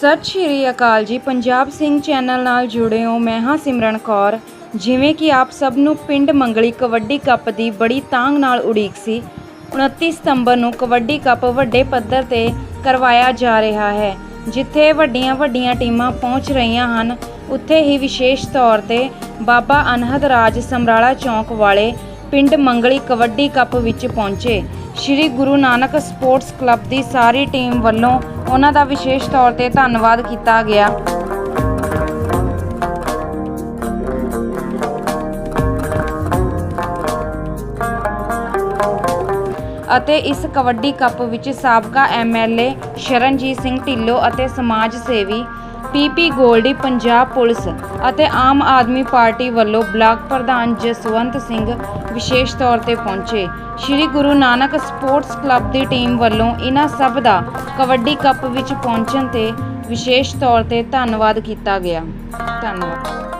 ਸਤਿ ਸ਼੍ਰੀ ਅਕਾਲ ਜੀ। ਪੰਜਾਬ ਸਿੰਘ ਚੈਨਲ ਨਾਲ ਜੁੜੇ ਹੋ ਮੈਂ ਹਾਂ ਸਿਮਰਨ ਕੌਰ। ਜਿਵੇਂ ਕਿ ਆਪ ਸਭ ਨੂੰ ਪਿੰਡ ਮੰਗਲੀ ਕਬੱਡੀ ਕੱਪ ਦੀ ਬੜੀ ਤਾਂਗ ਨਾਲ ਉਡੀਕ ਸੀ। 29 ਸਤੰਬਰ ਨੂੰ ਕਬੱਡੀ ਕੱਪ ਵੱਡੇ ਪੱਧਰ ਤੇ ਕਰਵਾਇਆ ਜਾ ਰਿਹਾ ਹੈ, ਜਿੱਥੇ ਵੱਡੀਆਂ ਵੱਡੀਆਂ ਟੀਮਾਂ ਪਹੁੰਚ ਰਹੀਆਂ ਹਨ। ਉੱਥੇ ਹੀ ਵਿਸ਼ੇਸ਼ ਤੌਰ ਤੇ ਬਾਬਾ ਅਨਹਦ ਰਾਜ ਸਮਰਾਲਾ ਚੌਂਕ ਵਾਲੇ ਪਿੰਡ ਮੰਗਲੀ ਕਬੱਡੀ ਕੱਪ ਵਿੱਚ ਪਹੁੰਚੇ। ਸ਼੍ਰੀ ਗੁਰੂ ਨਾਨਕ ਸਪੋਰਟਸ ਕਲੱਬ ਦੀ ਸਾਰੀ ਟੀਮ ਵੱਲੋਂ ਉਹਨਾਂ ਦਾ ਵਿਸ਼ੇਸ਼ ਤੌਰ ਤੇ ਧੰਨਵਾਦ ਕੀਤਾ ਗਿਆ। ਅਤੇ ਇਸ ਕਬੱਡੀ ਕੱਪ ਵਿੱਚ ਸਾਬਕਾ ਐਮਐਲਏ ਸ਼ਰਨਜੀਤ ਸਿੰਘ ਢਿੱਲੋਂ ਅਤੇ ਸਮਾਜ ਸੇਵੀ ਪੀਪੀ ਗੋਲਡੀ, ਪੰਜਾਬ ਪੁਲਿਸ ਅਤੇ ਆਮ ਆਦਮੀ ਪਾਰਟੀ ਵੱਲੋਂ ਬਲਾਕ ਪ੍ਰਧਾਨ ਜਸਵੰਤ ਸਿੰਘ ਵਿਸ਼ੇਸ਼ ਤੌਰ ਤੇ ਪਹੁੰਚੇ। ਸ਼੍ਰੀ ਗੁਰੂ ਨਾਨਕ ਸਪੋਰਟਸ ਕਲੱਬ ਦੀ ਟੀਮ ਵੱਲੋਂ ਇਹਨਾਂ ਸਭ ਦਾ ਕਬੱਡੀ ਕੱਪ ਵਿੱਚ ਪਹੁੰਚਣ ਤੇ ਵਿਸ਼ੇਸ਼ ਤੌਰ ਤੇ ਧੰਨਵਾਦ ਕੀਤਾ ਗਿਆ। ਧੰਨਵਾਦ।